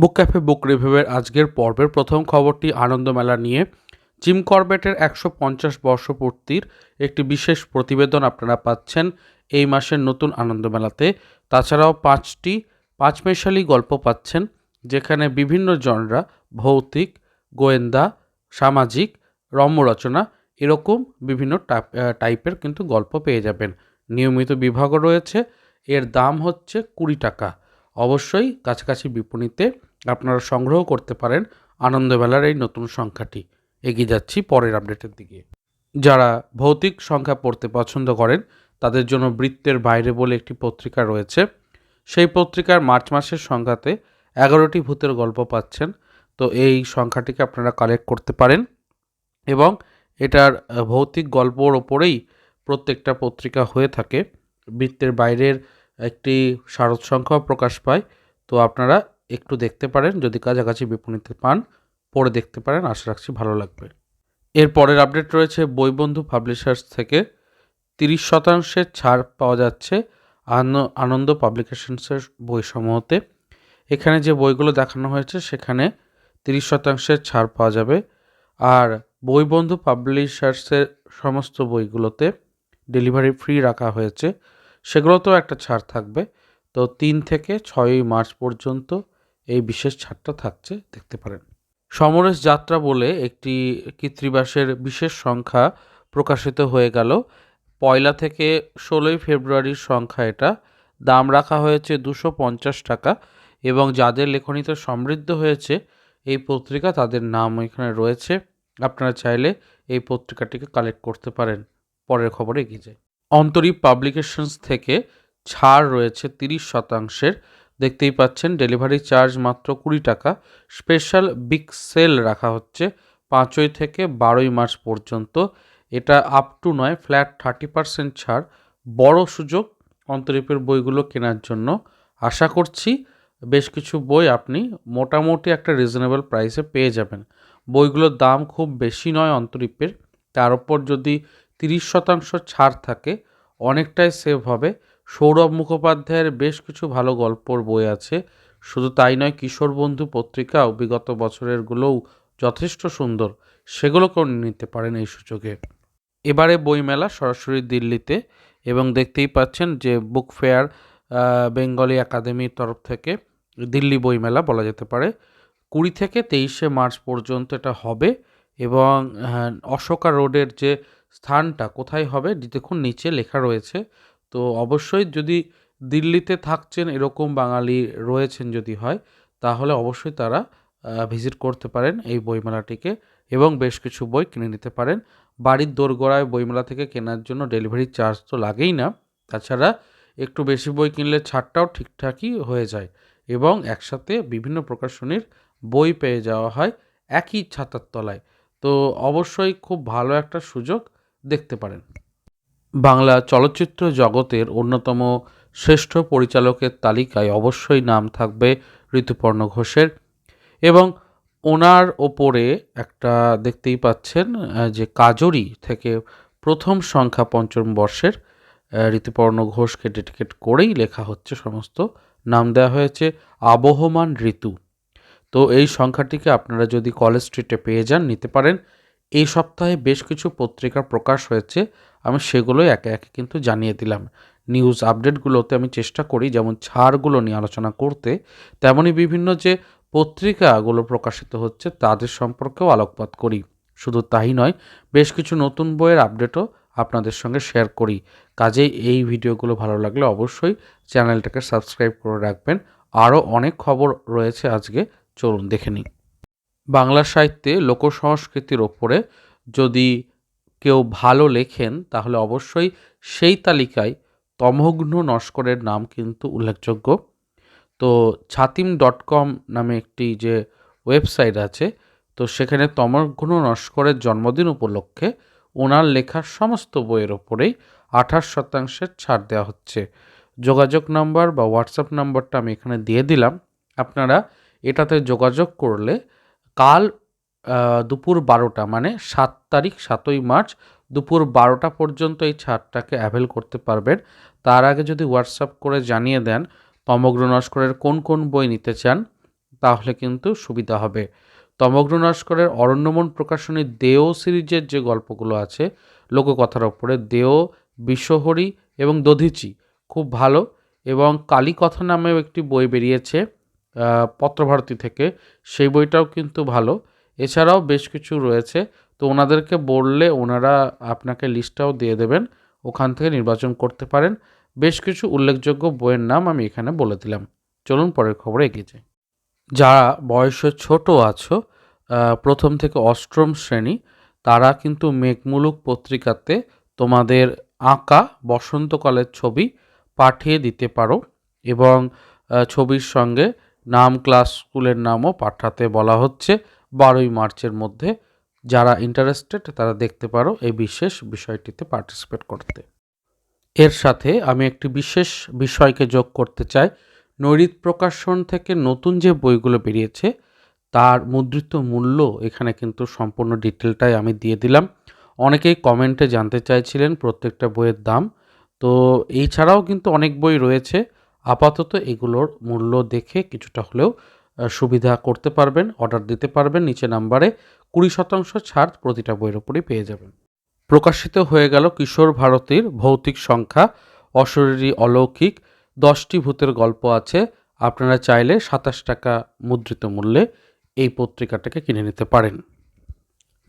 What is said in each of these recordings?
বুক cafe, বুক রিভিউয়ের আজকের পর্বের প্রথম খবরটি আনন্দমেলা নিয়ে জিম করবেটের একশো পঞ্চাশ বর্ষপূর্তির একটি বিশেষ প্রতিবেদন আপনারা পাচ্ছেন এই মাসের নতুন আনন্দমেলাতে। তাছাড়াও পাঁচটি, পাঁচমেশালি গল্প পাচ্ছেন, যেখানে বিভিন্ন জনরা, ভৌতিক, গোয়েন্দা, সামাজিক, রম্যরচনা এরকম বিভিন্ন টাইপ- টাইপের কিন্তু গল্প পেয়ে যাবেন। নিয়মিত বিভাগও রয়েছে, এর দাম হচ্ছে কুড়ি টাকা। অবশ্যই কাছাকাছি বিপণীতে আপনারা সংগ্রহ করতে পারেন আনন্দবেলার এই নতুন সংখ্যাটি। এগিয়ে যাচ্ছি পরের আপডেটের দিকে। যারা ভৌতিক সংখ্যা পড়তে পছন্দ করেন, তাদের জন্য বৃত্তের বাইরে বলে একটি পত্রিকা রয়েছে। সেই পত্রিকার মার্চ মাসের সংখ্যাতে এগারোটি ভূতের গল্প পাচ্ছেন। তো এই সংখ্যাটিকে আপনারা কালেক্ট করতে পারেন এবং এটার ভৌতিক গল্পর ওপরেই প্রত্যেকটা পত্রিকা হয়ে থাকে। বৃত্তের বাইরের একটি শারদ সংখ্যাও প্রকাশ পায়। তো আপনারা একটু দেখতে পারেন, যদি কাছাকাছি বিপণীতে পান পড়ে দেখতে পারেন, আশা রাখছি ভালো লাগবে। এর পরের আপডেট রয়েছে বইবন্ধু পাবলিশার্স থেকে। তিরিশ শতাংশের ছাড় পাওয়া যাচ্ছে আন- আনন্দ পাবলিকেশনসের বইসমূহতে। এখানে যে বইগুলো দেখানো হয়েছে, সেখানে তিরিশ শতাংশের ছাড় পাওয়া যাবে। আর বইবন্ধু পাবলিশার্সের সমস্ত বইগুলোতে ডেলিভারি ফ্রি রাখা হয়েছে। সেগুলোতেও একটা ছাড় থাকবে। তো তিন থেকে ছয়ই মার্চ পর্যন্ত এই বিশেষ ছাড়টা থাকছে, দেখতে পারেন। সমরেশ যাত্রা বলে একটি কৃত্রিবাসের বিশেষ সংখ্যা প্রকাশিত হয়ে গেল। পয়লা থেকে ষোলোই ফেব্রুয়ারির সংখ্যা এটা। দাম রাখা হয়েছে দুশো পঞ্চাশ টাকা এবং যাদের লেখনীতে সমৃদ্ধ হয়েছে, এই পত্রিকা তাদের নাম এখানে রয়েছে। আপনারা চাইলে এই পত্রিকাটিকে কালেক্ট করতে পারেন। পরের খবরে এগিয়ে যায় অন্তরীপ পাবলিকেশনস থেকে ছাড় রয়েছে তিরিশ শতাংশের। দেখতেই পাচ্ছেন ডেলিভারি চার্জ মাত্র কুড়ি টাকা। স্পেশাল বিগ সেল রাখা হচ্ছে পাঁচই থেকে বারোই মার্চ পর্যন্ত। এটা আপ টু নয় ফ্ল্যাট থার্টি পার্সেন্ট ছাড়। বড় সুযোগ অন্তরীপের বইগুলো কেনার জন্য। আশা করছি বেশ কিছু বই আপনি মোটামুটি একটা রিজনেবল প্রাইসে পেয়ে যাবেন। বইগুলোর দাম খুব বেশি নয় অন্তরীপের। তার উপর যদি তিরিশ শতাংশ ছাড় থাকে, অনেকটাই সেভ হবে। সৌরভ মুখোপাধ্যায়ের বেশ কিছু ভালো গল্পর বই আছে। শুধু তাই নয়, কিশোর বন্ধু পত্রিকাও বিগত বছরেরগুলোও যথেষ্ট সুন্দর। সেগুলোকেও নিতে পারেন এই সুযোগে। এবারে বইমেলা সরাসরি দিল্লিতে এবং দেখতেই পাচ্ছেন যে বুক ফেয়ার বেঙ্গলি একাডেমির তরফ থেকে দিল্লি বইমেলা বলা যেতে পারে। কুড়ি থেকে তেইশে মার্চ পর্যন্ত এটা হবে এবং অশোকা রোডের যে স্থানটা কোথায় হবে, দেখুন, নিচে লেখা রয়েছে তো অবশ্যই যদি দিল্লিতে থাকছেন, এরকম বাঙালি রয়েছেন যদি হয়, তাহলে অবশ্যই তারা ভিজিট করতে পারেন এই বইমেলাটিকে এবং বেশ কিছু বই কিনে নিতে পারেন। বাড়ির দোরগোড়ায় বইমেলা থেকে কেনার জন্য ডেলিভারি চার্জ তো লাগেই না। তাছাড়া একটু বেশি বই কিনলে ছাড়টাও ঠিকঠাকই হয়ে যায় এবং একসাথে বিভিন্ন প্রকাশনীর বই পেয়ে যাওয়া হয় একই ছাতার তলায়। তো অবশ্যই খুব ভালো একটা সুযোগ দেখতে পারেন। বাংলা চলচ্চিত্র জগতের অন্যতম শ্রেষ্ঠ পরিচালকের তালিকায় অবশ্যই নাম থাকবে ঋতুপর্ণ ঘোষের এবং ওনার ওপরে একটা দেখতেই পাচ্ছেন যে কাজরি থেকে প্রথম সংখ্যা পঞ্চম বর্ষের ঋতুপর্ণ ঘোষকে ডেডিকেট করেই লেখা হচ্ছে সমস্ত নাম দেওয়া হয়েছে আবহমান ঋতু। তো এই সংখ্যাটিকে আপনারা যদি কলেজ স্ট্রিটে পেয়ে যান, নিতে পারেন। এই সপ্তাহে বেশ কিছু পত্রিকা প্রকাশ হয়েছে, আমি সেগুলোই একে একে কিন্তু জানিয়ে দিলাম। নিউজ আপডেটগুলোতে আমি চেষ্টা করি, যেমন ছাড়গুলো নিয়ে আলোচনা করতে তেমনই বিভিন্ন যে পত্রিকাগুলো প্রকাশিত হচ্ছে তাদের সম্পর্কেও আলোকপাত করি। শুধু তাই নয়, বেশ কিছু নতুন বইয়ের আপডেটও আপনাদের সঙ্গে শেয়ার করি। কাজেই এই ভিডিওগুলো ভালো লাগলে অবশ্যই চ্যানেলটাকে সাবস্ক্রাইব করে রাখবেন। আরও অনেক খবর রয়েছে আজকে, চলুন দেখে নিই। বাংলা সাহিত্যে লোকসংস্কৃতির ওপরে যদি কেউ ভালো লেখেন, তাহলে অবশ্যই সেই তালিকায় তমঘ্ন নস্করের নাম কিন্তু উল্লেখযোগ্য। তো ছাতিম ডট কম নামে একটি যে ওয়েবসাইট আছে, তো সেখানে তমঘ্ন নস্করের জন্মদিন উপলক্ষে ওনার লেখা সমস্ত বইয়ের ওপরেই আঠাশ শতাংশের ছাড় দেওয়া হচ্ছে। যোগাযোগ নাম্বার বা হোয়াটসঅ্যাপ নাম্বারটা আমি এখানে দিয়ে দিলাম। আপনারা এটাতে যোগাযোগ করলে কাল দুপুর বারোটা মানে সাত তারিখ, সাতই মার্চ, দুপুর বারোটা পর্যন্ত এই ছাড়টাকে অ্যাভেল করতে পারবেন। তার আগে যদি হোয়াটসঅ্যাপ করে জানিয়ে দেন তমগ্র নস্করের কোন কোন বই নিতে চান, তাহলে কিন্তু সুবিধা হবে। তমগ্র নস্করের অরণ্যমন প্রকাশনী দেও সিরিজের যে গল্পগুলো আছে, লোককথার ওপরে দেও, বিশ্বহরি এবং দধিচি, খুব ভালো এবং কালীকথা নামেও একটি বই বেরিয়েছে। পত্রভারতী থেকে। সেই বইটাও কিন্তু ভালো। এছাড়াও বেশ কিছু রয়েছে। তো ওনাদেরকে বললে ওনারা আপনাকে লিস্টটাও দিয়ে দেবেন। ওখান থেকে নির্বাচন করতে পারেন। বেশ কিছু উল্লেখযোগ্য বইয়ের নাম আমি এখানে বলে দিলাম। চলুন পরের খবরে এগিয়ে যাই। যারা বয়সে ছোট আছো প্রথম থেকে অষ্টম শ্রেণি, তারা কিন্তু মেঘমুলুক পত্রিকাতে তোমাদের আঁকা বসন্তকালের ছবি পাঠিয়ে দিতে পারো এবং ছবির সঙ্গে নাম ক্লাস স্কুলের নামও পাঠাতে বলা হচ্ছে। বারোই মার্চের মধ্যে যারা ইন্টারেস্টেড তারা দেখতে পারো এই বিশেষ বিষয়টিতে পার্টিসিপেট করতে। এর সাথে আমি একটি বিশেষ বিষয়কে যোগ করতে চাই। নৈরিত প্রকাশন থেকে নতুন যে বইগুলো বেরিয়েছে, তার মুদ্রিত মূল্য এখানে কিন্তু সম্পূর্ণ ডিটেলটাই আমি দিয়ে দিলাম। অনেকেই কমেন্টে জানতে চাইছিলেন প্রত্যেকটা বইয়ের দাম। তো এই ছাড়াও কিন্তু অনেক বই রয়েছে। আপাতত এগুলোর মূল্য দেখে কিছুটা হলেও সুবিধা করতে পারবেন অর্ডার দিতে পারবেন, নিচে নাম্বারে কুড়ি শতাংশ ছাড় প্রতিটা বইয়ের উপরই পেয়ে যাবেন। প্রকাশিত হয়ে গেল কিশোর ভারতীর ভৌতিক সংখ্যা, অশরীরী অলৌকিক, দশটি ভূতের গল্প আছে, আপনারা চাইলে সাতাশ টাকা মুদ্রিত মূল্যে এই পত্রিকাটাকে কিনে নিতে পারেন।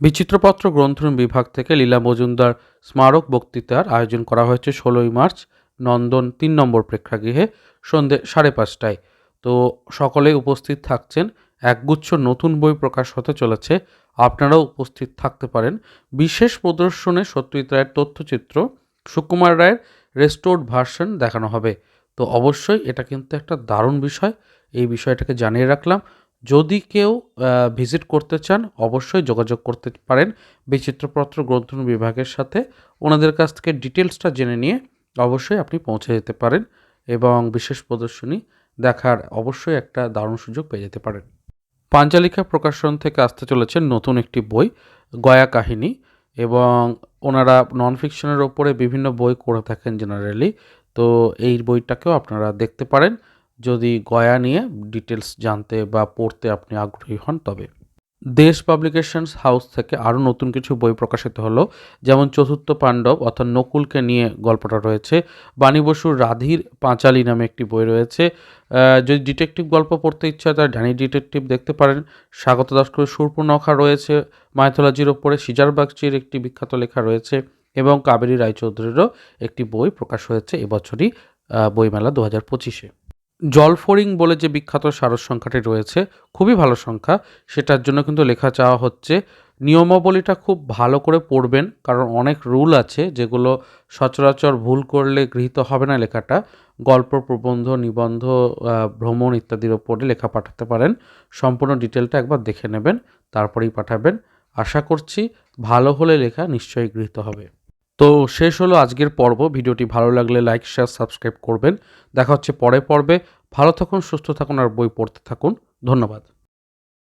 বিচিত্রপত্র গ্রন্থন বিভাগ থেকে লীলা মজুমদার স্মারক বক্তৃতার আয়োজন করা হয়েছে ষোলোই মার্চ। নন্দন তিন নম্বর প্রেক্ষাগৃহে সন্ধে সাড়ে পাঁচটায়। তো সকলে উপস্থিত থাকছেন। একগুচ্ছ নতুন বই প্রকাশ হতে চলেছে। আপনারাও উপস্থিত থাকতে পারেন। বিশেষ প্রদর্শনে সত্যজিৎ রায়ের তথ্যচিত্র, সুকুমার রায়ের রেস্টোর্ড ভার্সন দেখানো হবে। তো অবশ্যই এটা কিন্তু একটা দারুণ বিষয়। এই বিষয়টাকে জানিয়ে রাখলাম। যদি কেউ ভিজিট করতে চান, অবশ্যই যোগাযোগ করতে পারেন। বিচিত্রপত্র গ্রন্থন বিভাগের সাথে। ওনাদের কাছ থেকে ডিটেলসটা জেনে নিয়ে অবশ্যই আপনি পৌঁছে যেতে পারেন এবং বিশেষ প্রদর্শনী দেখার অবশ্যই একটা দারুণ সুযোগ পেয়ে যেতে পারেন। পাঞ্চালিকা প্রকাশন থেকে আসতে চলেছে নতুন একটি বই, গয়া কাহিনী এবং ওনারা নন ফিকশনের ওপরে বিভিন্ন বই করে থাকেন জেনারেলি তো এই বইটাকেও আপনারা দেখতে পারেন। যদি গয়া নিয়ে ডিটেলস জানতে বা পড়তে আপনি আগ্রহী হন তবে। দেশ পাবলিকেশনস হাউস থেকে আরও নতুন কিছু বই প্রকাশিত হলো। যেমন চতুর্থ পাণ্ডব অর্থাৎ নকুলকে নিয়ে গল্পটা রয়েছে। বাণী বসুর রাধির পাঁচালী নামে একটি বই রয়েছে। যদি ডিটেকটিভ গল্প পড়তে ইচ্ছা তাহলে ডানি ডিটেকটিভ দেখতে পারেন। স্বাগত দাসকরের সুরপূর্ণখা রয়েছে। মাইথোলজির ওপরে সিজার বাগচির একটি বিখ্যাত লেখা রয়েছে এবং কাবেরী রায়চৌধুরীরও একটি বই প্রকাশ হয়েছে এবছরই বইমেলা দু হাজার পঁচিশে। জলফরিং বলে যে বিখ্যাত সারস সংখ্যাটি রয়েছে, খুবই ভালো সংখ্যা। সেটার জন্য কিন্তু লেখা চাওয়া হচ্ছে, নিয়মাবলীটা খুব ভালো করে পড়বেন, কারণ অনেক রুল আছে যেগুলো সচরাচর ভুল করলে গৃহীত হবে না লেখাটা। গল্প, প্রবন্ধ, নিবন্ধ ভ্রমণ ইত্যাদির ওপরে লেখা পাঠাতে পারেন। সম্পূর্ণ ডিটেলটা একবার দেখে নেবেন, তারপরেই পাঠাবেন। আশা করছি ভালো হলে লেখা নিশ্চয়ই গৃহীত হবে। তো শেষ হলো আজকের পর্ব। ভিডিওটি ভালো লাগলে লাইক, শেয়ার, সাবস্ক্রাইব করবেন। দেখা হচ্ছে পরে পর্বে। ভালো থাকুন, সুস্থ থাকুন আর বই পড়তে থাকুন। ধন্যবাদ।